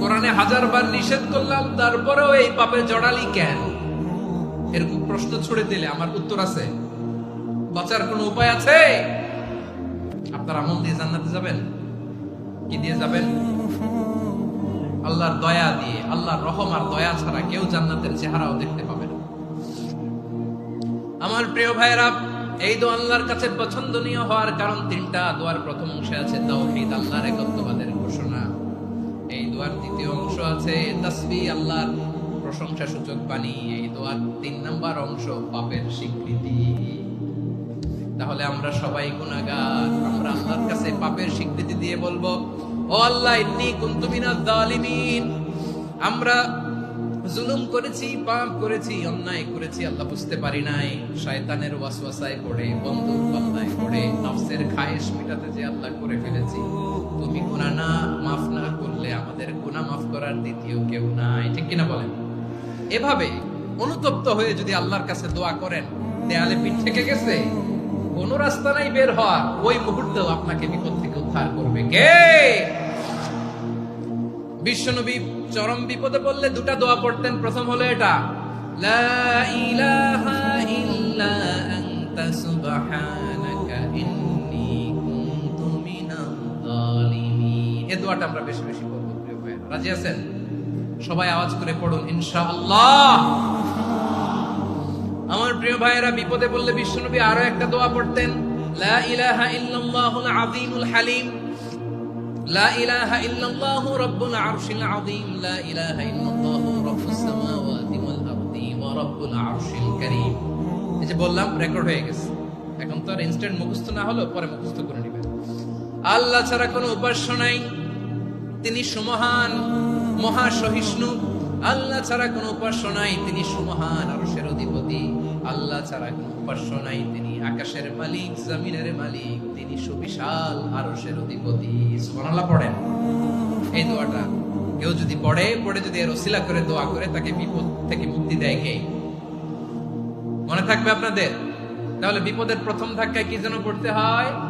কোরআনে হাজার বার নিষেধ করলাম, তারপরেও এই পাপে জড়ালি কেন? এরকম প্রশ্ন ছুড়ে দিলে আমার উত্তর আছে। বাঁচার কোনো উপায় আছে? আপনার আমল দিয়ে জান্নাতে যাবেন? কি দিয়ে যাবেন? আল্লাহর দয়া দিয়ে, আল্লাহর রহম আর দয়া ছাড়া কেউ জান্নাতের চেহারাও দেখতে পাবে না। আমার প্রিয় ভাইয়েরা, এই দোয়া আল্লাহর কাছে পছন্দনীয় হওয়ার কারণ তিনটা। দোয়ার প্রথম অংশে আছে তাওহীদ আল্লাহর একত্ববাদের দোয়ার দ্বিতীয় অংশ আছে, তাসবি আল্লাহর প্রশংসা সূচক বাণী, এই দোয়ার তিন নাম্বার অংশ পাপের স্বীকৃতি। তাহলে আমরা সবাই গুনাহগার, আমরা আল্লাহর কাছে পাপের স্বীকৃতি দিয়ে বলব, ও আল্লাহ, ইন্নী কুনতু মিনাজ জালিমিন আমরা জুলুম করেছি, পাপ করেছি, অন্যায় করেছি, আল্লাহ বুঝতে পারি নাই, শয়তানের ওয়াসওয়াসায় পড়ে বন্ধু খায়েশ মিটাতে যে আল্লাহ করে ফেলেছি, তুমি গুনাহ না, মাফ না করলে আমাদের গুনাহ মাফ করার দ্বিতীয় কেউ নাই। ঠিক কিনা বলেন? এভাবে অনুতপ্ত হয়ে যদি আল্লাহর কাছে দোয়া করেন, দেয়ালে পিঠ থেকে গেছে, কোন রাস্তা নাই বের হওয়ার ওই মুহূর্তেও আপনাকে বিপদ থেকে উদ্ধার করবে। কে? বিশ্বনবী চরম বিপদে পড়লে দুটা দোয়া পড়তেন। প্রথম হলো এটা, লা ইলাহা ইল্লা আনতা সুবহানাকা এই দোয়াটা আমরা বেশি বেশি প্রিয় রাজি আছেন? সবাই আওয়াজ করে পড়ুন, ইনশাআল্লাহ। আমার প্রিয় ভাইয়েরা, বিপদে পড়লে বিশ্বনবী আরও একটা দোয়া পড়তেন, লা ইলাহা ইল্লাল্লাহুল আযীমুল হালিম। লা ইলাহা ইল্লাল্লাহু রাব্বুল আরশিল আযীম। লা ইলাহা ইল্লাল্লাহু রাব্বুস সামাওয়াতি ওয়াল আরদি ওয়া রাব্বুল আরশিল কারীম। এই যে বললাম রেকর্ড হয়ে গেছে। এখন তো আর ইনস্ট্যান্ট মুখস্থ না হলো পরে মুখস্থ করে নেবেন। আল্লাহ ছাড়া কোনো উপাস্য নাই। তিনি সুমহান মহাসহিষ্ণু। আল্লাহ ছাড়া কোনো উপাস্য নাই, তিনি সুমহান আরশের অধিপতি। আল্লাহ ছাড়া কোনো উপাস্য নাই, তিনি আকাশের মালিক, জমিনের মালিক, তিনি সুবিশাল আরশের অধিপতি। সুবহানাল্লাহ, পড়েন। এই দোয়াটা কেউ যদি পড়ে পড়ে যদি এর ওসিলা করে, দোয়া করে, তাকে বিপদ থেকে মুক্তি দেয় কে? মনে থাকবে আপনাদের? তাহলে বিপদের প্রথম ধাক্কায় কি যেন পড়তে হয়?